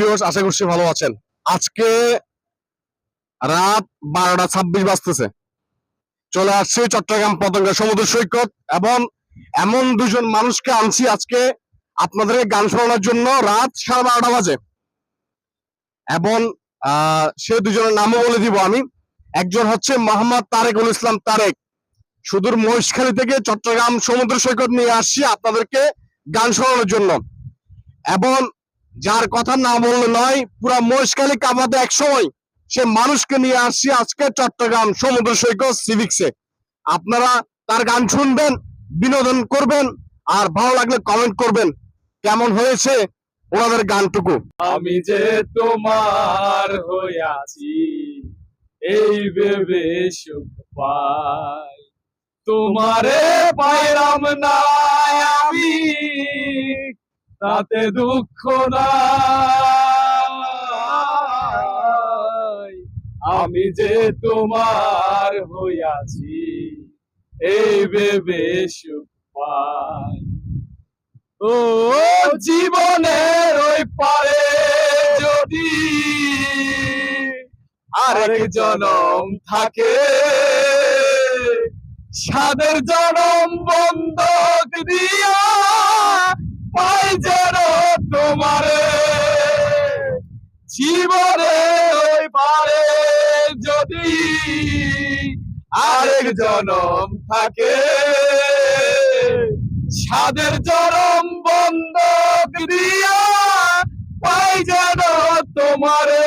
Viewers আশা করছি ভালো আছেন। আজকে রাত বারোটা ছাব্বিশ বাজতেছে। চলে আসছে চট্টগ্রাম পতঙ্গা সমুদ্র সৈকত এবং এমন দুজন মানুষকে আনছি আজকে আপনাদেরকে গান শোনানোর জন্য রাত সাড়ে বারোটা বাজে। এবং সে দুজনের নামও বলে দিব আমি। একজন হচ্ছে মোহাম্মদ তারেকুল ইসলাম তারেক। সুদূর মহেশখালী থেকে চট্টগ্রাম সমুদ্র সৈকত নিয়ে আসছি আপনাদেরকে গান শোনানোর জন্য। এবং যার কথা না বললে নয়, পুরা মহেশখালী কামাতে এক সময় সে মানুষকে নিয়ে আসছি আজকে চট্টগ্রাম সমুদ্র সৈকত সিভিক্সে আপনারা তার গান শুনবেন, বিনোদন করবেন, আর ভালো লাগলে কমেন্ট করবেন কেমন হয়েছে ওনাদের গানটুকু। আমি যে তোমার হইয়াছি এই ভেবে সুখ পাই। তোমারে পাইলাম না আমি তাতে দুঃখ নাই। আমি যে তোমার হইয়াছি, এই ভেবে সুখ ও জীবনের ওই পারে যদি আরেক জনম থাকে, সাদের জনম বন্ধক দিয়া পাই যেন তোমারে। জীবনে ওই পারে যদি আরেক জনম থাকে সাদের চরম বন্ধক দিয়া পাই যেন তোমারে।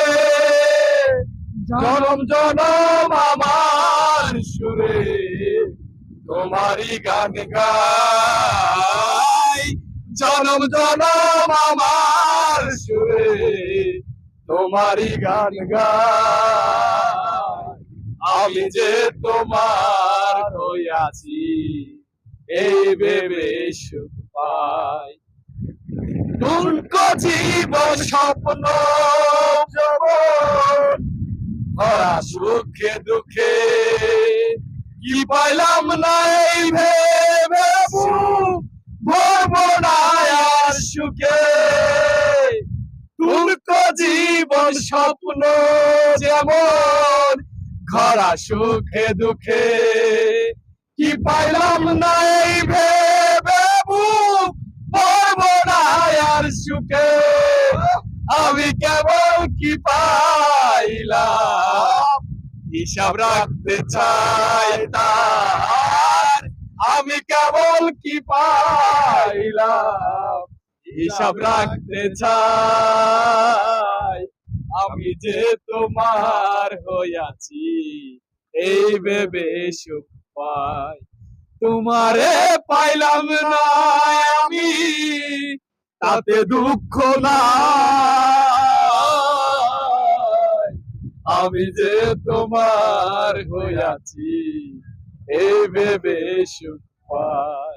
জনম জনম আমার সুরে, তোমারই গান গাই। জনম জনম আমার সুরে, তোমারই গান আমি যে তোমার হইয়াছি এই ভেবে সুখ পাই। দুর্গ জীবন, স্বপ্ন ভরা সুখে, দুঃখে কি পাইলাম না এই ভেবে ভরবো না সুখে জীবন স্বপ্ন যেমন, খরা সুখে দুঃখে। কি পাইলাম নাই ভেবে আর সুখে। আমি কেবল কি পাইলাম? হিসাব রাখতে চাই তার। আমি কেবল কি পাইলাম? হিসাব রাখতে চাই। আমি যে তোমার হইয়াছি, এই ভেবে সুখ পাই। তোমারে পাইলাম না আমি, তাতে দুঃখ না আমি যে তোমার হইয়াছি, এই ভেবে সুখ পাই।